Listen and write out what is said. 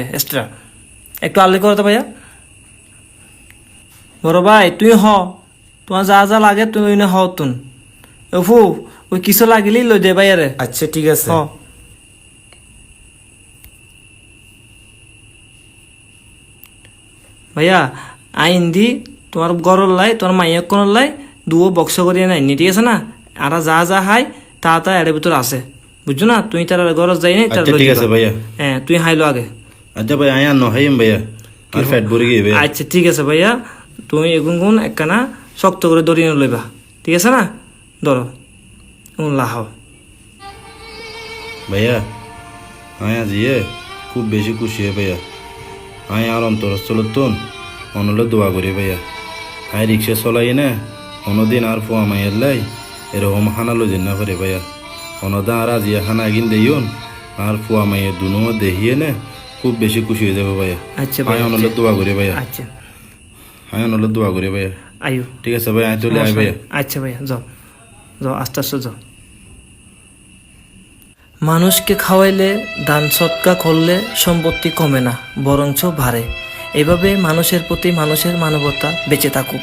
Extra. একটু early করো তো ভাইয়া। বড় ভাই তুই হ। তোমার যা যা লাগে তুই ওই হ তুন। অফু ওই কিছু লাগিলি লই দে ভাইয়ারে আচ্ছা ঠিক আছে। হ। ভাইয়া আইন দি তোমার গরর লাই তোমার মাইয়া কোন লাই দুও বক্স করিয়ে নাই নি ঠিক আছে না? আর যা যা হাই তা তা এর ভিতর আছে। বুঝছ না? তুই তার গরজ যাই নাই তার লই ঠিক আছে ভাইয়া। হ্যাঁ তুই হাইলো আগে আচ্ছা ভাই আয়া নহাইম ভাইয়া আর ফ্যাট ভরে গিয়ে আচ্ছা ঠিক আছে ভাইয়া তুমি এগুন গুণ একখানা শক্ত করে দড়িয়ে লইবা ঠিক আছে না ধরো লাহাও ভাইয়া আয় আজিয়ে খুব বেশি খুশি হয় ভাইয়া আয় আর অন্তরস্থলতুন অনলে দোয়া করি ভাইয়া আয় রিক্সা চলাই না অনদিন আর ফোয়া মাইয়ের লাই এরকম হানা লজিন না করে ভাইয়া অনদা আর আজিয়া খানা এগিন দেইন আর ফোয়া মাইয়ের দুনো দেখিয়ে না খুব বেশি খুশি হয়ে যাবে ভাইয়া। আচ্ছা আয় ভাইয়া অনলে দোয়া করি ভাইয়া। আচ্ছা। আয় অনলে দোয়া করি ভাইয়া। আয়ু। ঠিক আছে ভাই আয় চলে আয় ভাইয়া। আচ্ছা ভাইয়া যাও। যাও আস্তে আস্তে যাও। মানুষকে খাওয়াইলে দান সৎকা করলে সম্পত্তি কমে না বরঞ্চ বাড়ে। এভাবে মানুষের প্রতি মানুষের মানবতা বেঁচে থাকুক।